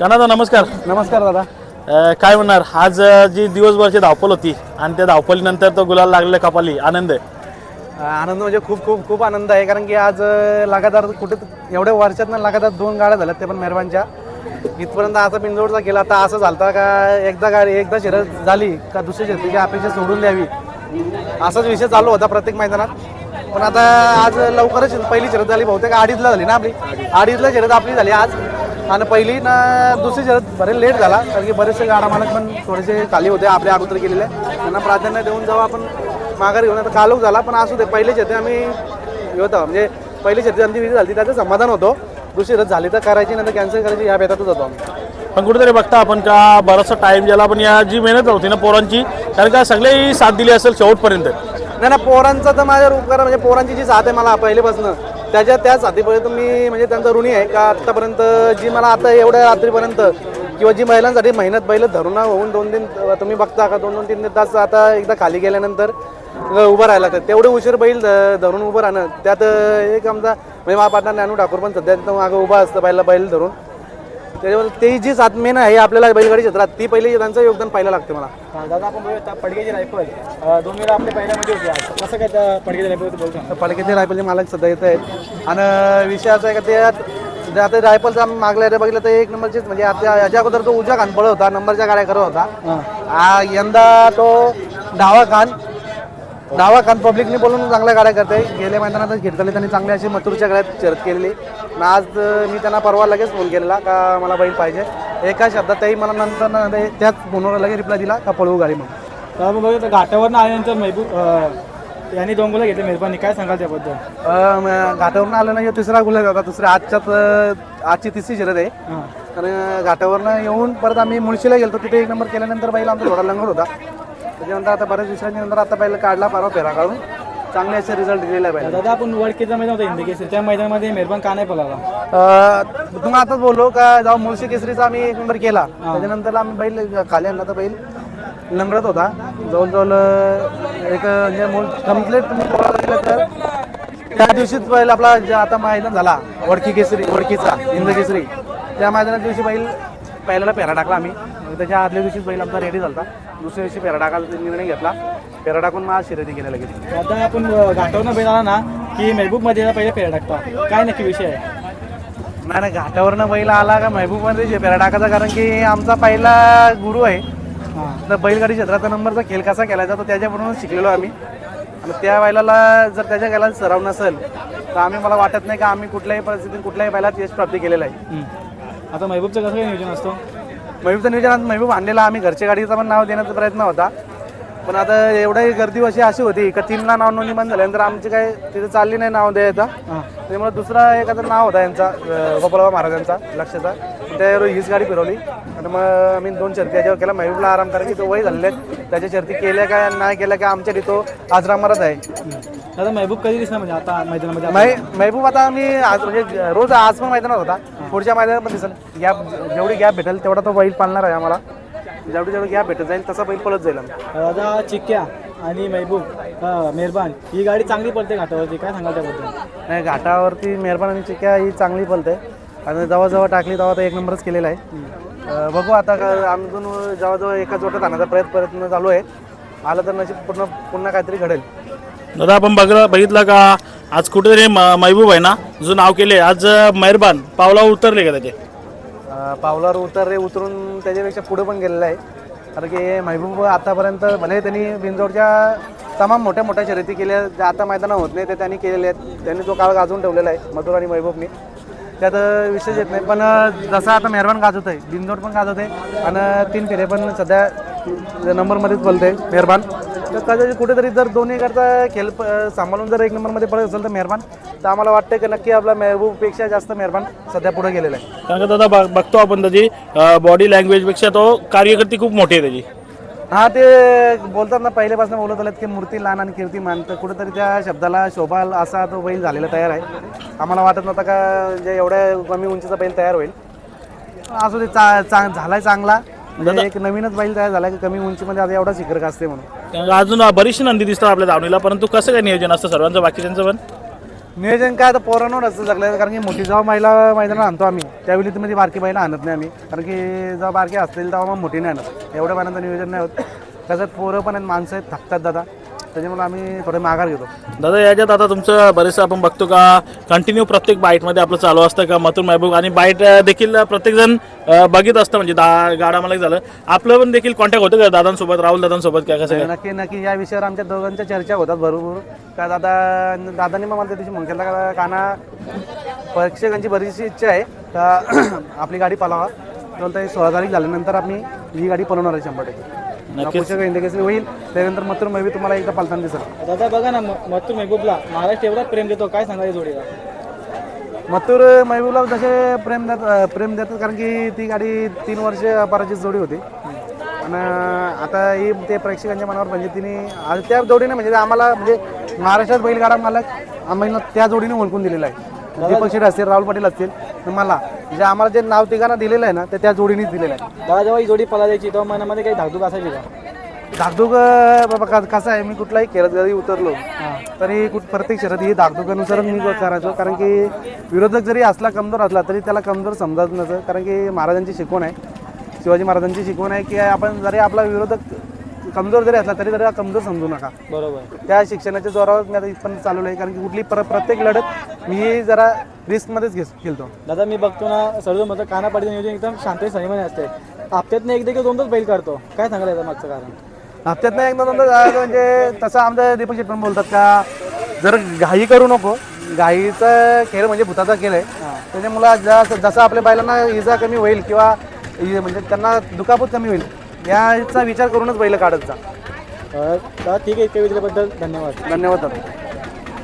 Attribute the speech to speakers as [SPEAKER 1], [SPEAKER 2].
[SPEAKER 1] कनादा नमस्कार.
[SPEAKER 2] नमस्कार दादा.
[SPEAKER 1] अ, काय म्हणणार? आज अ, जी दिवसभरची धावपल होती आणि त्या धावपलीनंतर तो गुलाल लागलेला कपाली आनंद आहे?
[SPEAKER 2] आनंद म्हणजे खूप खूप खूप आनंद आहे. कारण की आज अं, लगातार कुठे एवढ्या वर्षातनं लगातार दोन गाड्या झाल्यात ते पण मेहरबानच्या. इथपर्यंत असा बिंजोडचा केला. आता असं झालं का एकदा गाडी एकदा शर्यत झाली का दुसरी शर्यतीची अपेक्षा सोडून द्यावी? असाच विषय चालू होता प्रत्येक मैदानात. पण आता आज लवकरच पहिली शर्यत झाली बहुतेक. अडीचला झाली ना आपली? अडीचला शर्यत आपली झाली आज. आणि पहिली ना दुसरी शर्यत बरेच लेट झाला कारण की बरेचसे गाडा मालक पण थोडेसे खाली होते आपल्या अगोदर गेलेले त्यांना प्राधान्य देऊन जेव्हा आपण माघार घेऊन. आता कालोख झाला पण असू दे पहिले शर्ती आम्ही हे होतं म्हणजे पहिली शर्ती आमची विजय झाली त्याचं समाधान होतो. दुसरी शर्यत झाली तर करायची नाही तर कॅन्सल करायची या बेतातच होतो आम्ही.
[SPEAKER 1] पण कुठेतरी बघता आपण का बराचसा टाईम गेला पण या जी मेहनत होती ना पोरांची कारण का सगळे साथ दिली असेल शेवटपर्यंत.
[SPEAKER 2] नाही ना पोरांचा तर माझ्या उपकार म्हणजे पोरांची जी साथ आहे मला पहिलेपासून त्याच्या त्या साथीपर्यंत मी म्हणजे त्यांचा ऋणी आहे. का आत्तापर्यंत जी मला आता एवढ्या रात्रीपर्यंत किंवा जी महिलांसाठी मेहनत पहिलं धरून होऊन दोन तीन तुम्ही बघता का दोन दोन तीन तास आता एकदा खाली गेल्यानंतर उभं राहायला लागतं तेवढे उशीर बैल धरून उभं राहणं. त्यात एक आमचा म्हणजे माझा पार्टनर ज्ञानू ठाकूर पण सध्या मागं उभा असतं बैला बैल धरून. त्याच्यावर ते जी साथ मेन आहे आपल्याला बैलगाडी क्षेत्रात ती पहिले त्यांचं योगदान पाहायला लागते मला.
[SPEAKER 3] दादा आपण बघूया आता पडगेची रायफल. अं, दोन वेळा आपल्या पहिल्यामध्ये होती आज. कसं काय त्या पडगेची रायफल बोलतो?
[SPEAKER 2] तर पडकेचे रायफलचे मालक सध्या येत आहेत. आणि विषय असा आहे का ते जे आता रायफलचा मागल्या बघितलं तर एक नंबरचीच म्हणजे आता याच्या अगोदर तो उजा खान पडत होता नंबरच्या गाड्या करत होता. आ, यंदा तो डावा खान डावा खान पब्लिकने बोलून चांगल्या गाड्या करते गेल्या मैदानातच घेतलेले त्यांनी चांगली अशी मथुरच्या गाड्यात शर्यत केलेली. आज मी त्यांना परवा लगेच फोन केलेला का मला बैल पाहिजे. एका शब्दात त्याही मला नंतर ना ते- त्याच फोनवर लगेच रिप्लाय दिला का पळवू गाडी मग.
[SPEAKER 3] तर आपण बघूया घाटावरनं आल्यानंतर महबूब अं, यांनी दोन गुला घेतले मेहरबानी काय सांगाल त्याबद्दल?
[SPEAKER 2] घाटावरनं आलं ना ह्यो तिसरा गुलाब होता दुसऱ्या आजच्यात अ, आजची तिसरी शर्यत आहे.
[SPEAKER 3] हां.
[SPEAKER 2] आणि घाटावरनं येऊन परत आम्ही मुळशीला गेलो तिथे एक नंबर केल्यानंतर बैल आमचा थोडा लंगड होता. त्याच्यानंतर आता बऱ्याच दिवसांनी नंतर आता बैल काढला परवा फेरा काढून. चांगले असे रिझल्ट दिलेला बैल
[SPEAKER 3] दादा आपण वडकीचा मैदान होता इंडिकेशन त्या मैदानामध्ये मेहरबान का नाही पळाला.
[SPEAKER 2] अ, तुम्हाला आताच बोललो का जेव्हा मुळशी केसरीचा आम्ही एक नंबर केला त्याच्यानंतर आम्ही बैल खाली आणला तर बैल. लंगडत होता. जवळजवळ अ, एक म्हणजे मूळ कंप्लीट तुम्ही बघायला गेलं तर त्या दिवशीच बैल आपला जे आता मैदान झाला वडकी केसरी वडकीचा इंद केसरी. त्या मैदानाच्या दिवशी बैल पहिल्याला पेरा टाकला आम्ही. मग त्याच्या आदल्या दिवशीच बैल आमचा रेडी झाला दुसऱ्या दिवशी पेरा टाकायचा निर्णय घेतला. पेरा टाकून मग आज शर्यती केल्या लगेच
[SPEAKER 3] आता आपण घाटावरनं बैल आला ना की महबूबमध्ये पहिले फेऱ्या टाकता. काय नक्की विषय आहे?
[SPEAKER 2] नाही नाही घाटावरनं बैल आला का महबूबमध्ये जे पेरा टाकायचा? कारण की आमचा पहिला गुरु आहे. तर बैलगाडी क्षेत्राचा नंबरचा खेळ कसा केला जातो त्याच्याकडूनच शिकलेलो आम्ही. आणि त्या बैलाला जर त्याच्या गेला सराव नसेल तर आम्ही मला वाटत नाही का आम्ही कुठल्याही परिस्थितीत कुठल्याही बैलात यश प्राप्ती केलेलं आहे.
[SPEAKER 3] आता महबूबचं कसं काय नियोजन असतो?
[SPEAKER 2] महबूबच्या नियोजनात महबूब आणलेला आम्ही घरच्या गाडीचा पण नाव देण्याचा प्रयत्न होता. पण आता एवढी गर्दी अशी अशी होती का तीनला नाव नोंदणी बंद झाल्यानंतर आमची काय तिथे चालली नाही नाव द्यायचा. त्यामुळे दुसरा एखादं नाव होता यांचा गोपाळबा महाराजांचा लक्षाचा त्यावर हीच गाडी फिरवली. आणि मग आम्ही दोन शर्ती याच्यावर केला महबूबला आराम करा की तो वय आहेत. त्याच्या शर्ती केल्या का नाही केल्या का आमच्या तो आजरामरच आहे.
[SPEAKER 3] दादा महबूब कधी दिसणार म्हणजे आता मैदानामध्ये?
[SPEAKER 2] मै- महबूब आता आम्ही आज म्हणजे रोज आज पण मैदानात होता. पुढच्या मैदानात पण दिसेल. गॅप जेवढी गॅप भेटेल तेवढा तो बैल पाळणार आहे आम्हाला. जेवढी जेवढी गॅप भेटत जाईल तसा बैल पळत जाईल
[SPEAKER 3] दादा चिक्क्या आणि महबूब अं, मेहरबान ही गाडी चांगली पडते घाटावरती. काय सांगाल त्याबद्दल?
[SPEAKER 2] नाही घाटावरती मेहरबान आणि चिक्या ही चांगली पलते आणि जेव्हा टाकली तेव्हा तर एक नंबरच केलेला आहे. अं, बघू आता का आमतून जेव्हा एका जोटात आणण्याचा प्रयत्न प्रयत्न चालू आहे. आलं तर नशीब पूर्ण पुन्हा काहीतरी घडेल.
[SPEAKER 1] दादा आपण बघ बघितलं का आज कुठेतरी म- महबूब आहे ना जो नाव केले आज मेहरबान पावलावर उतरले का त्याचे?
[SPEAKER 2] अं, पावलावर उतरले उतरून त्याच्यापेक्षा पुढे पण गेलेला आहे. कारण की महबूब आतापर्यंत भले त्यांनी बिंजोडच्या तमाम मोठ्या मोठ्या शर्यती केल्या ज्या आता मैदानात होत नाही ते त्यांनी केलेले आहेत. त्यांनी तो काळ गाजवून ठेवलेला आहे मधुर आणि महबूबनी. त्यात अं, येत नाही पण अं, जसं आता मेहरबान गाजवत आहे बिंजोड पण गाजवत आहे आणि तीन फेरे पण सध्या नंबरमध्येच बोलते मेहरबान. तर कदाचित कुठेतरी जर दोन्ही करता खेळ सांभाळून जर एक नंबरमध्ये पडत असेल तर मेहरबान. तर आम्हाला वाटतं की नक्की आपला महबूबपेक्षा जास्त मेहरबान सध्या पुढे गेलेला आहे.
[SPEAKER 1] कारण का दादा बघ- बघतो आपण त्याची. बॉडी लँग्वेजपेक्षा तो कार्यकर्ती खूप मोठी आहे त्याची.
[SPEAKER 2] हा ते बोलतात ना पहिल्यापासून बोलत आलेत की मूर्ती लहान आणि कीर्ती मान तर कुठेतरी त्या शब्दाला शोभाल असा तो बैल झालेला तयार आहे. आम्हाला वाटत नव्हता का म्हणजे एवढ्या कमी उंचीचा बैल तयार होईल. असू दे चा, चा झालाय चांगला. म्हणजे एक नवीनच बैल तयार झाला की कमी उंचीमध्ये आता एवढा शिखर असते म्हणून.
[SPEAKER 1] अजून बरीचशी नंदी दिसतात आपल्या दावणीला परंतु कसं काय नियोजन असतं सर्वांचं बाकीच्यांचं पण?
[SPEAKER 2] नियोजन काय आता पोरांवर असतं सगळं कारण की मोठी जेव्हा महिला मैदानात आणतो आम्ही त्यावेळी ती मध्ये बारकी बैला आणत नाही आम्ही. कारण की जेव्हा बारकी असतील तेव्हा मग मोठी नाही आणत. एवढ्या पाण्याचं नियोजन नाही होत. कसं पोरं पण आहेत माणसं आहेत थकतात दादा. त्याच्यामुळे आम्ही थोडे माघार घेतो.
[SPEAKER 1] दादा याच्यात आता तुमचं बरेचसं आपण बघतो का कंटिन्यू प्रत्येक बाईटमध्ये आपलं चालू असतं का मथुर महबूब आणि बाईट देखील प्रत्येकजण बघित असतं म्हणजे दा गाडा मला झालं. आपलं पण देखील कॉन्टॅक्ट होतं का दादांसोबत राहुल दादांसोबत काय कसं
[SPEAKER 2] नक्की नक्की. या विषयावर आमच्या दोघांच्या चर्चा होतात भरपूर. का दादा दादांनी मग मला दिवशी केला का काना प्रेक्षकांची बरीचशी इच्छा आहे का आपली गाडी पलावा बोलता सोळा तारीख झाल्यानंतर आम्ही ही गाडी पळवणार आहे शंभर टक्के. पुढच्या इंडिकेशन होईल त्यानंतर मात्र मी तुम्हाला एकदा पालताना दिसेल.
[SPEAKER 3] दादा बघा ना म- मथुर महबूबला महाराष्ट्र एवढा प्रेम देतो काय सांगायचं जोडीला?
[SPEAKER 2] मथुर महबूबला जसे प्रेम देत प्रेम देतात कारण की ती गाडी तीन वर्ष अपराजित जोडी होती. आणि आता ही ते प्रेक्षकांच्या मनावर म्हणजे तिने त्या जोडीने म्हणजे आम्हाला म्हणजे महाराष्ट्रात बैलगाडा मालक आम्हाला त्या जोडीने ओळखून दिलेला आहे. दीपक शेठ असतील राहुल पाटील असतील तर मला. जे आम्हाला जे नाव तिघांना दिलेलं आहे ना ते त्या जोडीनेच दिलेलं आहे.
[SPEAKER 3] दादा जेव्हा ही जोडी पळायची तेव्हा मनामध्ये काही धाकधूक असायची का?
[SPEAKER 2] धाकधूक अं, बाबा का- कसं आहे मी कुठलाही खेळत जरी उतरलो तरी कुठ प्रत्येक शर्यत ही धाकधुकानुसारच मी करायचो. कारण की विरोधक जरी असला कमजोर असला तरी त्याला कमजोर समजत नसतं. कारण की महाराजांची शिकवण आहे. शिवाजी महाराजांची शिकवण आहे की आपण जरी आपला विरोधक कमजोर जरी असला तरी जरी कमजोर समजू नका.
[SPEAKER 3] बरोबर.
[SPEAKER 2] त्या शिक्षणाच्या जोरावर मी आता इथपर्यंत चालवलं आहे कारण की कुठली पर प्रत्येक लढत मी जरा रिस्कमध्येच घेस खेळतो.
[SPEAKER 3] दादा मी बघतो ना सर्व मग कानापाडीचं नियोजन एकदम शांत संयमाने असते. हप्त्यातनं एकदा किंवा दोनदाच बैल काढतो. काय सांगायला याचं मागचं कारण?
[SPEAKER 2] हप्त्यात नाही एकदा दोनदा जायचं म्हणजे तसं आमचं दीपक शेट पण बोलतात का जर घाई करू नको घाईचा खेळ म्हणजे भूताचा खेळ आहे. त्याच्यामुळं जसं जसं आपल्या बैलांना इजा कमी होईल किंवा इ- म्हणजे त्यांना दुखापत कमी होईल याचा विचार करूनच बैल काढत जा.
[SPEAKER 3] अं, दादा ठीक आहे इतक्या वेळेबद्दल धन्यवाद.
[SPEAKER 2] धन्यवाद दादा.